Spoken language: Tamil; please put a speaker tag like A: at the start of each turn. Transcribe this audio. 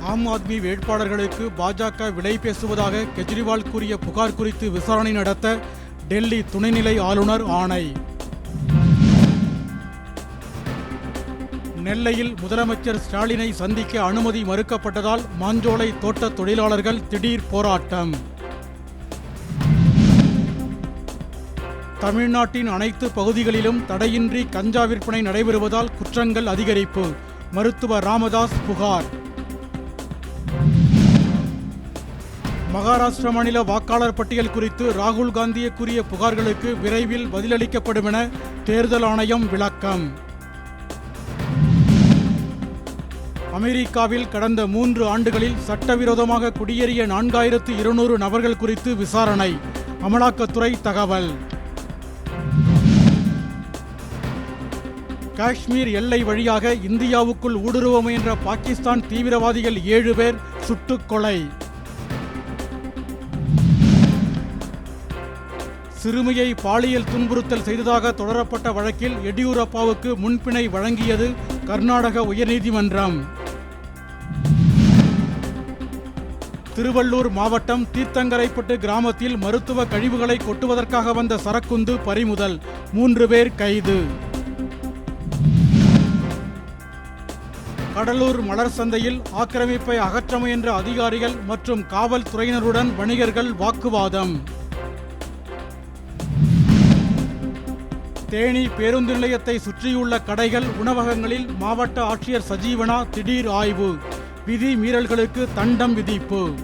A: ஆம் ஆத்மி வேட்பாளர்களுக்கு பாஜக விலை பேசுவதாக கெஜ்ரிவால் கூறிய புகார் குறித்து விசாரணை நடத்த டெல்லி துணைநிலை ஆளுநர் ஆணை. நெல்லையில் முதலமைச்சர் ஸ்டாலினை சந்திக்க அனுமதி மறுக்கப்பட்டதால் மாஞ்சோலை தோட்ட தொழிலாளர்கள் திடீர் போராட்டம். தமிழ்நாட்டின் அனைத்து பகுதிகளிலும் தடையின்றி கஞ்சா விற்பனை நடைபெறுவதால் குற்றங்கள் அதிகரிப்பு. மருத்துவர் ராமதாஸ் புகார். மகாராஷ்டிர மாநில வாக்காளர் பட்டியல் குறித்து ராகுல் காந்தியை கூறிய புகார்களுக்கு விரைவில் பதிலளிக்கப்படும் என தேர்தல் ஆணையம் விளக்கம். அமெரிக்காவில் கடந்த மூன்று ஆண்டுகளில் சட்டவிரோதமாக குடியேறிய நான்காயிரத்து இருநூறு நபர்கள் குறித்து விசாரணை. அமலாக்கத்துறை தகவல். காஷ்மீர் எல்லை வழியாக இந்தியாவுக்குள் ஊடுருவ முயன்ற பாகிஸ்தான் தீவிரவாதிகள் ஏழு பேர் சுட்டுக் கொலை. சிறுமியை பாலியல் துன்புறுத்தல் செய்ததாக தொடரப்பட்ட வழக்கில் எடியூரப்பாவுக்கு முன்பிணை வழங்கியது கர்நாடக உயர்நீதிமன்றம். திருவள்ளூர் மாவட்டம் தீர்த்தங்கரைப்பட்டு கிராமத்தில் மருத்துவ கழிவுகளை கொட்டுவதற்காக வந்த சரக்குந்து பறிமுதல். மூன்று பேர் கைது. கடலூர் மலர் சந்தையில் ஆக்கிரமிப்பை அகற்ற முயன்ற அதிகாரிகள் மற்றும் காவல்துறையினருடன் வணிகர்கள் வாக்குவாதம். தேனி பேருந்து நிலையத்தை சுற்றியுள்ள கடைகள் உணவகங்களில் மாவட்ட ஆட்சியர் சஜீவனா திடீர் ஆய்வு. விதி மீறல்களுக்கு தண்டம் விதிப்பு.